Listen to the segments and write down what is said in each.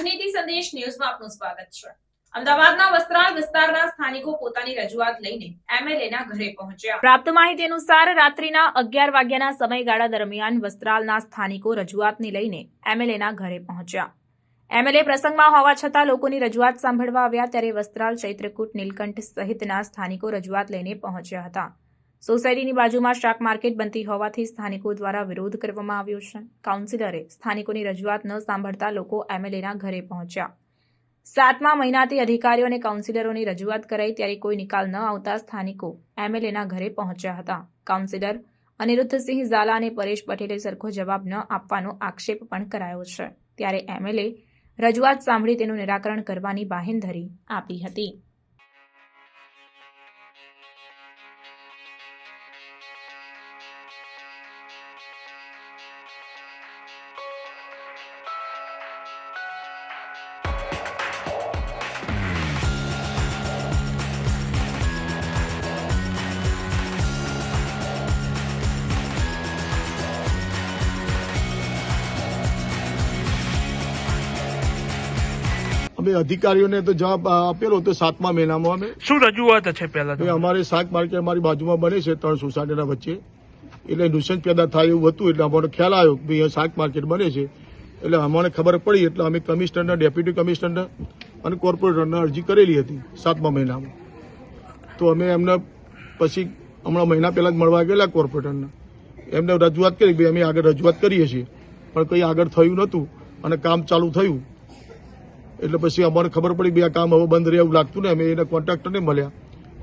રાજનીતિ સંદેશ ન્યૂઝમાં આપનું સ્વાગત છે. અગિયાર વાગ્યાના સમયગાળા દરમિયાન વસ્ત્રાલના સ્થાનિકો રજૂઆતને લઈને એમએલએના ઘરે પહોંચ્યા. એમએલએ પ્રસંગમાં હોવા છતાં લોકોની રજૂઆત સાંભળવા આવ્યા ત્યારે વસ્ત્રાલ ચૈત્રકૂટ નીલકંઠ સહિતના સ્થાનિકો રજૂઆત લઈને પહોંચ્યા હતા. સોસાયટીની બાજુમાં શાક માર્કેટ બનતી હોવાથી સ્થાનિકો દ્વારા વિરોધ કરવામાં આવ્યો છે. કાઉન્સિલરે સ્થાનિકોની રજૂઆત ન સાંભળતા લોકો એમએલએના ઘરે પહોંચ્યા. સાતમા મહિનાથી અધિકારીઓ અને કાઉન્સિલરોની રજૂઆત કરાઈ ત્યારે કોઈ નિકાલ ન આવતા સ્થાનિકો એમએલએના ઘરે પહોંચ્યા હતા. કાઉન્સિલર અનિરુદ્ધસિંહ ઝાલા અને પરેશ પટેલે સરખો જવાબ ન આપવાનો આક્ષેપ પણ કરાયો છે. ત્યારે એમએલએ રજૂઆત સાંભળી તેનું નિરાકરણ કરવાની બાહેંધરી આપી હતી. અમે અધિકારીઓને તો જવાબ આપેલો હતો સાતમા મહિનામાં અમે. શું રજૂઆત છે પહેલા અમારે શાક માર્કેટ અમારી બાજુમાં બને છે ત્રણ સોસાયટીના વચ્ચે. એટલે નુસેન્સ પેદા થાય એવું હતું એટલે અમારો ખ્યાલ આવ્યો કે ભાઈ શાક માર્કેટ બને છે. એટલે અમને ખબર પડી એટલે અમે કમિશનરના ડેપ્યુટી કમિશનર અને કોર્પોરેટરને અરજી કરેલી હતી સાતમા મહિનામાં. તો અમે એમને પછી હમણાં મહિના પહેલા જ મળવા ગયેલા કોર્પોરેટરને. એમને રજૂઆત કરી કે ભાઈ અમે આગળ રજૂઆત કરીએ છીએ. પણ કંઈ આગળ થયું નહોતું અને કામ ચાલુ થયું. એટલે પછી અમારે ખબર પડી બે આ કામ હવે બંધ રહે એવું લાગતું ને અમે એને કોન્ટ્રાક્ટરને મળ્યા.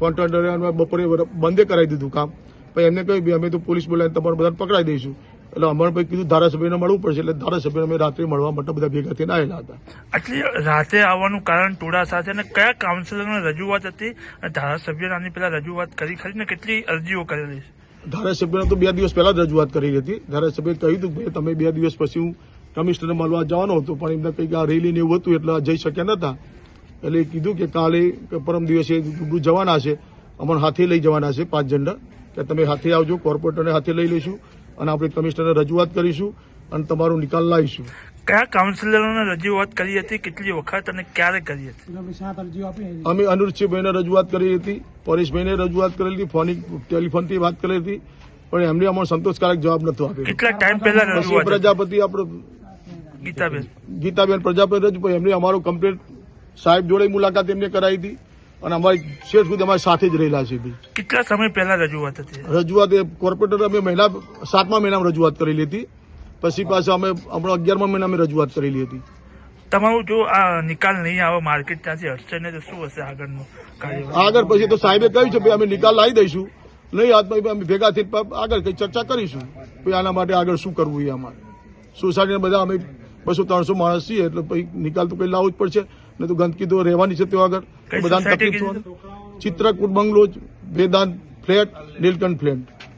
કોન્ટ્રાક્ટરે અમે બપોરે બંધે કરાવી દીધું કામ. પછી એમને કહ્યું અમે તો પોલીસ બોલાવીને તમારે બધાને પકડાઈ દઈશું. એટલે અમારે પછી કીધું ધારાસભ્યને મળવું પડશે એટલે ધારાસભ્યને અમે રાત્રે મળવા માટે બધા ભેગા થઈને આવેલા હતા. આટલી રાતે આવવાનું કારણ ટોળા સાથે અને કયા કાઉન્સિલરની રજૂઆત હતી? અને ધારાસભ્યને આની પહેલા રજૂઆત કરી ખરી ને કેટલી અરજીઓ કરેલી? છે ધારાસભ્યને તો બે દિવસ પહેલા જ રજૂઆત કરી હતી. ધારાસભ્યએ કહ્યું હતું કે તમે બે દિવસ પછી હું કમિશનરને મળવા જવાનો હતો પણ એમને કંઈક આ રેલી ને એવું હતું એટલે જઈ શક્યા નતા. એટલે કીધું કે કાલે પરમ દિવસે જવાના છે. અમને હાથે લઈ જવાના છે પાંચ ઝંડા કે તમે હાથે આવજો કોર્પોરેટરને હાથે લઈ લઈશું અને આપણે કમિશનરને રજૂઆત કરીશું અને તમારો નિકાલ લાવીશું. કયા કાઉન્સિલરોને રજૂઆત કરી હતી કેટલી વખત અને ક્યારે કરી હતી? અમે અનુરસિંહભાઈને રજૂઆત કરી હતી પરેશભાઈને રજૂઆત કરેલી હતી ફોનિક ટેલિફોનથી વાત કરેલી હતી પણ એમને અમને સંતોષકારક જવાબ નતો આપ્યો. કેટલા ટાઈમ પહેલા? પ્રજાપતિ આપણો ગીતાબેન. ગીતાબેન પ્રજાપતિ રજભાઈ એમને અમારો કમ્પ્લેટ સાહેબ જોડે મુલાકાત એમને કરાવી હતી. અને અમારી શેઠ સુધી અમારી સાથે જ રહેલા છે કેટલા સમય પહેલા રજૂઆત હતી? રજૂઆત એ કોર્પોરેટર અમે મહિના સાતમા મહિનામાં રજૂઆત કરેલી હતી. પછી પાછા અમે હમણાં અગિયારમા મહિના અમે રજૂઆત કરેલી હતી. તમારું જો આ નિકાલ નહીં આવે માર્કેટ ત્યાંથી હટશે ને તો શું હશે આગળનું કાર્ય આગળ પછી તો સાહેબે કહ્યું છે ભાઈ અમે નિકાલ લાવી દઈશું. નહીં હાથમાં અમે ભેગા થઈ આગળ કઈ ચર્ચા કરીશું. ભાઈ આના માટે આગળ શું કરવું એ અમારે? સોસાયટીના બધા અમે બસો ત્રણસો માણસ છીએ એટલે પછી નિકાલ તો કઈ લાવવું જ પડશે. ને તો ગંદકી તો રહેવાની છે ત્યાં આગળ. બધાને તકલીફ થવાની. Chitrakoot bungalow Vedant flat Neelkanth flat.